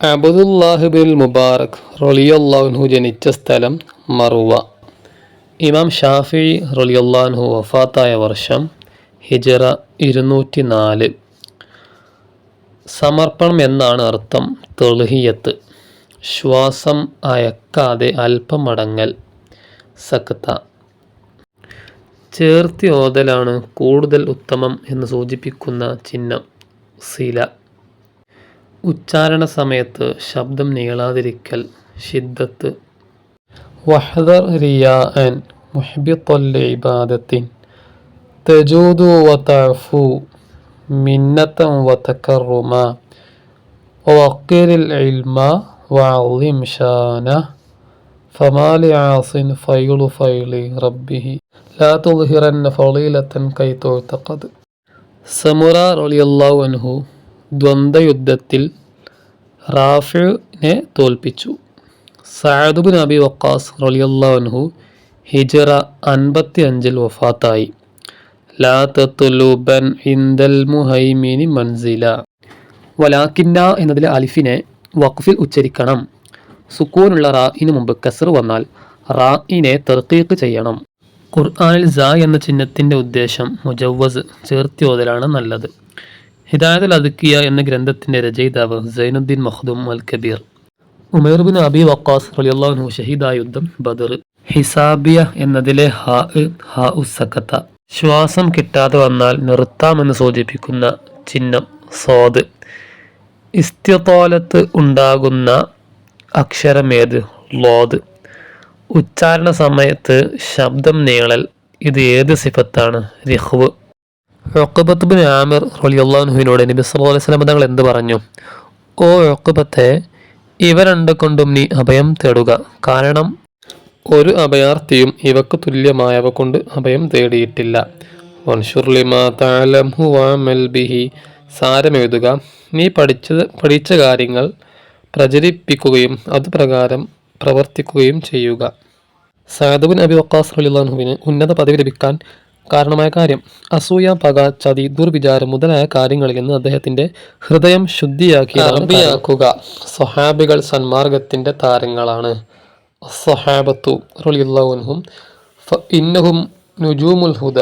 അബുദുല്ലാഹിബിൻ മുബാറക് റൊളിയല്ലാഹു ജനിച്ച സ്ഥലം മറുവ. ഇമാം ഷാഫി റൊളിയല്ലാഹു വഫാത്തായ വർഷം ഹിജറ ഇരുന്നൂറ്റി നാല് സമർപ്പണം എന്നാണ് അർത്ഥം തെളിഹിയത്ത്. ശ്വാസം അയക്കാതെ അല്പമടങ്ങൽ. സക്ത ചേർത്തി ഓതലാണ് കൂടുതൽ ഉത്തമം എന്ന് സൂചിപ്പിക്കുന്ന ചിഹ്നം. സില. ഉച്ചാരണ സമയത്ത് ശബ്ദം നീളാതിരിക്കൽ ഷിദ്ദത്ത് വഹദർ റിയാൻ മുഹബിത്തൊല്ല ഇബാദത്തിൻ. തജൂദു വതഫു മിന്നത്തം വതക്കറുമ വക്കീരിൽ ഇൽമ വഅളിം ഷാന. ഫമാലി ആസിൻ ഫൈലു ഫൈലി റബ്ബിഹി. ലാ തുദ്ഹിറന്ന ഫളീലത്തൻ കൈ തുഴത്തഖദ് സമുറ റളിയല്ലാഹു അൻഹു ദ്വന്ദ്വയുദ്ധത്തിൽ റാഫിനെ തോൽപ്പിച്ചു. സഅദുബിൻ അബി വക്കാസ് റളിയല്ലാഹു ഹിജറ അൻപത്തി അഞ്ചിൽ വഫാത്തായി. ലാ മുഹൈമിനി മൻസില. വലാക്കിന്ന എന്നതിലെ അലിഫിനെ വഖഫിൽ ഉച്ചരിക്കണം. സുക്കൂനുള്ള റാഇന് മുമ്പ് കസർ വന്നാൽ റാഇനെ തെർക്കീക്ക് ചെയ്യണം. ഖുർആാനിൽ സ എന്ന ചിഹ്നത്തിന്റെ ഉദ്ദേശം മുജവ്വസ് ചേർത്തിയോതലാണ് നല്ലത്. ഹിദായത്തുൽ അദുക്കിയ എന്ന ഗ്രന്ഥത്തിന്റെ രചയിതാവ് സൈനുദ്ദീൻ മഖ്ദൂം അൽ കബീർ ഉമേർബിൻ അബി വക്കാസ് റളിയല്ലാഹു ഷഹീദായ യുദ്ധം ബദർ. ഹിസാബിയ എന്നതിലെ ഹാ ഹാ ഉസക്കത്ത ശ്വാസം കിട്ടാതെ വന്നാൽ നിർത്താമെന്ന് സൂചിപ്പിക്കുന്ന ചിഹ്നം സോദ്. ഇസ്ത്യത്തോലത്ത് ഉണ്ടാകുന്ന അക്ഷരമേത്? ലോദ്. ഉച്ചാരണ സമയത്ത് ശബ്ദം നീളൽ ഇത് ഏത് സിഫത്താണ്? റിഹ്വ് ഒക്കബത്ത് ആമിർ റലിയുള്ളാഹുവിനോട് നബി സല്ലു അലൈഹി വസല്ലം തങ്ങൾ എന്ത് പറഞ്ഞു? ഓ ഒക്കബത്തെ ഇവ രണ്ട് കൊണ്ടും നീ അഭയം തേടുക. കാരണം ഒരു അഭയാർത്ഥിയും ഇവക്ക് തുല്യമായവ കൊണ്ട് അഭയം തേടിയിട്ടില്ല. ബിഹി. സാരമെഴുതുക നീ പഠിച്ചത് പഠിച്ച കാര്യങ്ങൾ പ്രചരിപ്പിക്കുകയും അതുപ്രകാരം പ്രവർത്തിക്കുകയും ചെയ്യുക. സാദുബിൻ അബി വക്കാസ് അലിഹുവിന് ഉന്നത പദവി ലഭിക്കാൻ കാരണമായ കാര്യം. അസൂയ പക ചതി ദുർവിചാരം മുതലായ കാര്യങ്ങളിൽ നിന്ന് അദ്ദേഹത്തിന്റെ ഹൃദയം ശുദ്ധിയാക്കി ശുദ്ധിയാക്കിയാക്കുക സ്വഹാബികൾ സന്മാർഗത്തിന്റെ താരങ്ങളാണ്. സ്വഹാബത്തു ഇന്നഹും നുജൂമുൽ ഹുദ.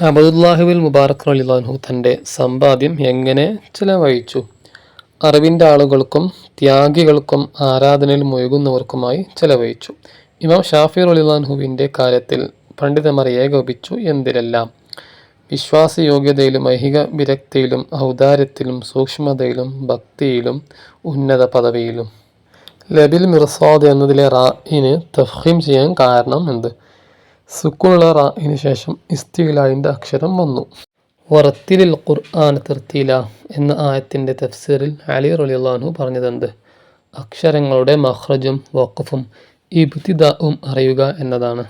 അബദുല്ലാഹിബിൽ മുബാറക് റലിഹു തന്റെ സമ്പാദ്യം എങ്ങനെ ചിലവഴിച്ചു? അറിവിന്റെ ആളുകൾക്കും ത്യാഗികൾക്കും ആരാധനയിൽ മുഴുകുന്നവർക്കുമായി ചെലവഴിച്ചു. ഇമാം ഷാഫി റളിയുള്ളാഹുവിന്റെ കാര്യത്തിൽ പണ്ഡിതന്മാർ ഏകോപിച്ചു എന്തിലെല്ലാം? വിശ്വാസയോഗ്യതയിലും ഐഹിക വിരക്തിയിലും ഔദാര്യത്തിലും സൂക്ഷ്മതയിലും ഭക്തിയിലും ഉന്നത പദവിയിലും. ലബിൽ മിർസാദ് എന്നതിലെ റായിന് തഫീം ചെയ്യാൻ കാരണം എന്ത്? സുക്കുള്ള റായിന് ശേഷം ഇസ്തിലായിന്റെ അക്ഷരം വന്നു. വറത്തിലിൽ ഖുർആൻ തിർത്തില എന്ന ആയത്തിന്റെ തഫ്സീറിൽ അലി റലിയുള്ളാഹു പറഞ്ഞതെന്ത്? അക്ഷരങ്ങളുടെ മഹ്റജും വഖഫും ഇബ്തിദാവും അറിയുക എന്നതാണ്.